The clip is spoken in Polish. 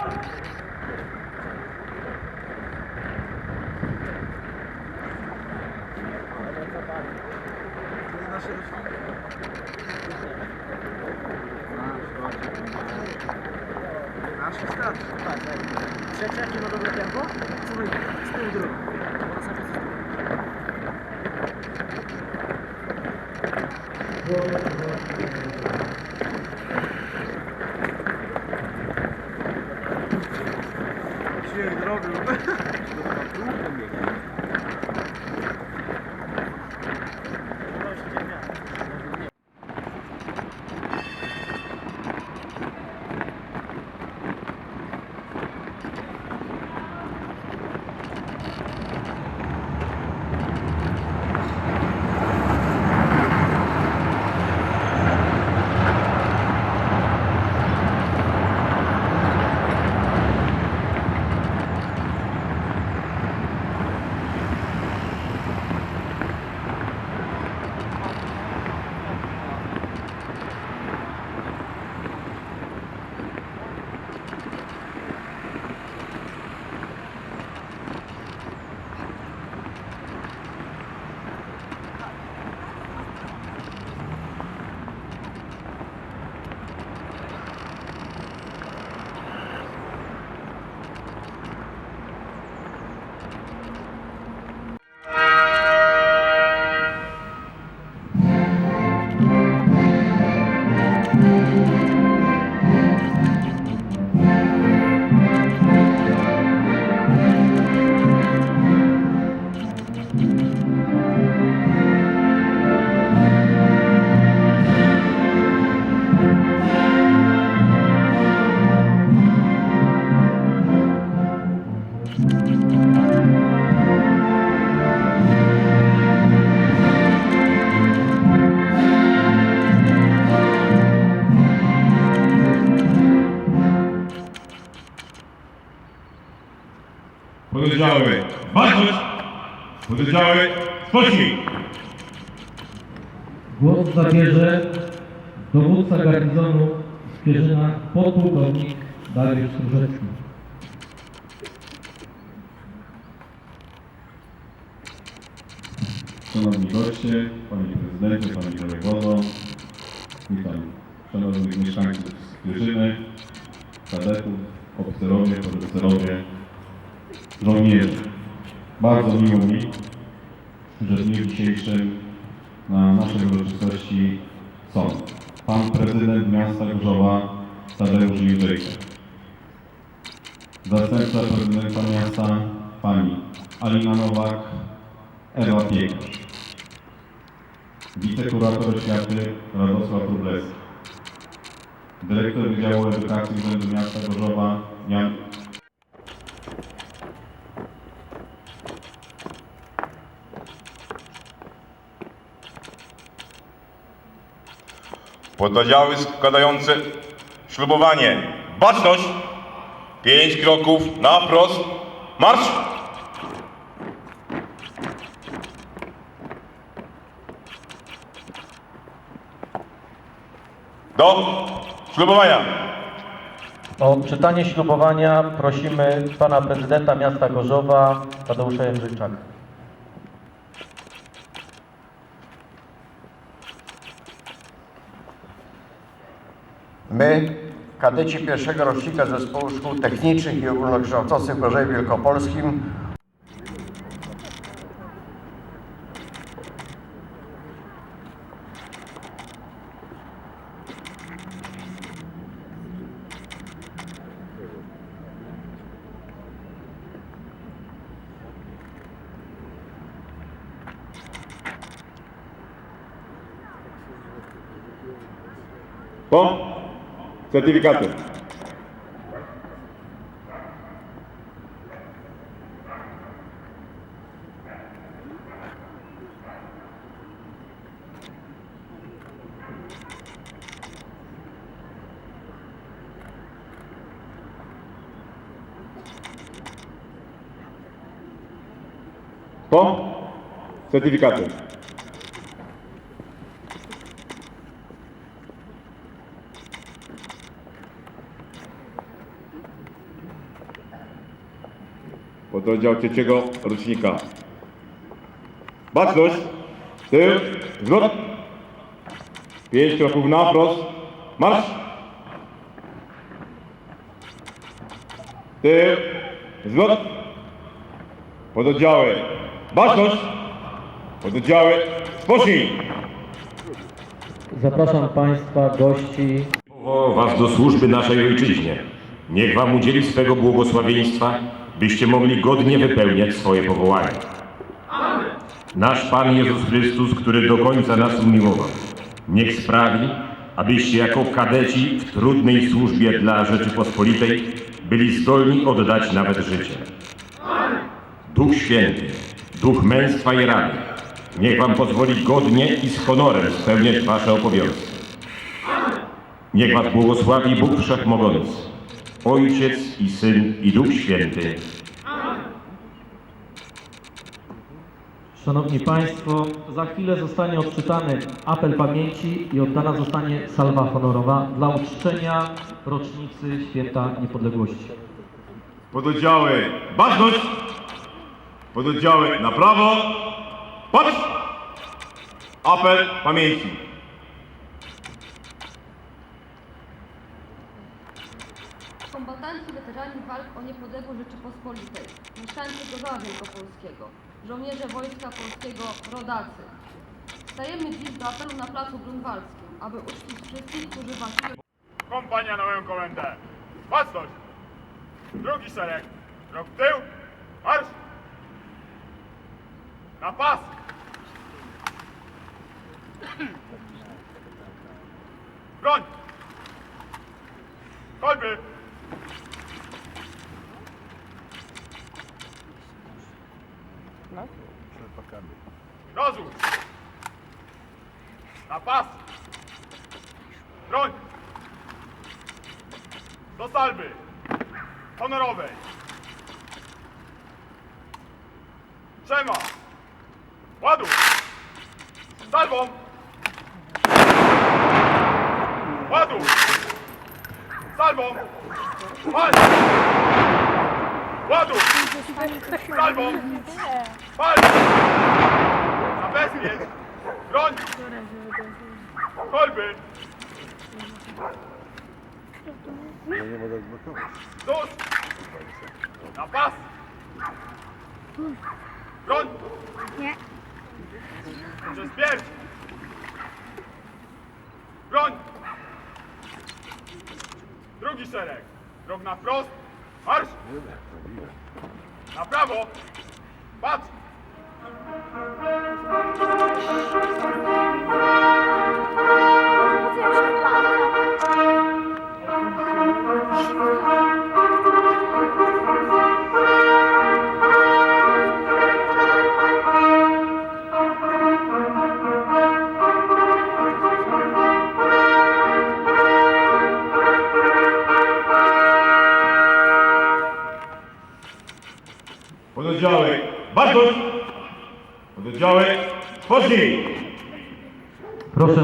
Nasze starsze. Tak, tak. Trzecia, jakie ma dobre tempo? Słuchaj, z tyłu drugą. room. robił. Pododdziały Baczność, pododdziały Spocznik. Głos zabierze dowódca garnizonu z Pierzyna podpułkownik Dariusz Stróżecki. Szanowni goście, Panie Prezydencie, Panie Wojewodo, witam Szanownych mieszkańców Pierzyny, kadetów, oficerowie, podoficerowie, żołnierzy. Bardzo miło mi, że w dniu dzisiejszym na naszej uroczystości są Pan Prezydent Miasta Gorzowa Tadeusz Jędrzejka, Zastępca Prezydenta Miasta Pani Alina Nowak, Ewa Piekarz. Wicekurator oświaty Radosław Wróblewski. Dyrektor Wydziału Edukacji Urzędu Miasta Gorzowa Pododdziały składające ślubowanie. Baczność. Pięć kroków na wprost. Marsz! Do ślubowania. O czytanie ślubowania prosimy pana prezydenta miasta Gorzowa Tadeusza Jędrzejczaka. My, kadeci pierwszego rocznika Zespołu Szkół Technicznych i Ogólnokształcących w Gorzowie Wielkopolskim Certificado. Bom, certificado. Pododdział trzeciego rocznika. Baczność, tył, zwrot. Pięć kroków na wprost, marsz. Tył, zwrot. Pododdziały, baczność. Pododdziały, spocznij. Zapraszam Państwa, gości Powołał was do służby naszej ojczyźnie. Niech wam udzieli swego błogosławieństwa, byście mogli godnie wypełniać swoje powołanie. Nasz Pan Jezus Chrystus, który do końca nas umiłował, niech sprawi, abyście jako kadeci w trudnej służbie dla Rzeczypospolitej byli zdolni oddać nawet życie. Duch Święty, Duch męstwa i rady, niech wam pozwoli godnie i z honorem spełniać wasze obowiązki. Niech Was błogosławi Bóg Wszechmogący, Ojciec i Syn i Duch Święty. Szanowni Państwo, za chwilę zostanie odczytany apel pamięci i oddana zostanie salwa honorowa dla uczczenia rocznicy Święta Niepodległości. Pododdziały, baczność. Pododdziały na prawo, patrz. Apel pamięci. Kombatanci, weterani walk o niepodległość Rzeczypospolitej, mieszkańcy Gorzowa Wielkopolskiego, żołnierze Wojska Polskiego, rodacy. Stajemy dziś do apelu na placu Grunwaldzkim, aby uczcić wszystkich, którzy walczyli Kompania na moją komendę. Baczność! Drugi szereg. Krok w tył. Marsz! Na pas! Broń! Kolby! Rozłóż! Na pas! Broń! Do salwy! Honorowej! Przema! Ładu! Salwą! Ładu! Salwą! Pal! Ładu! Salwą! Pal! Zabezpiecz! Broń! Kolby! Zus! Na pas! Broń! Nie. Przez pierś! Broń! Drugi szereg. Krok na wprost. Marsz! Na prawo! Patrz! Pododdziały, spocznij. Proszę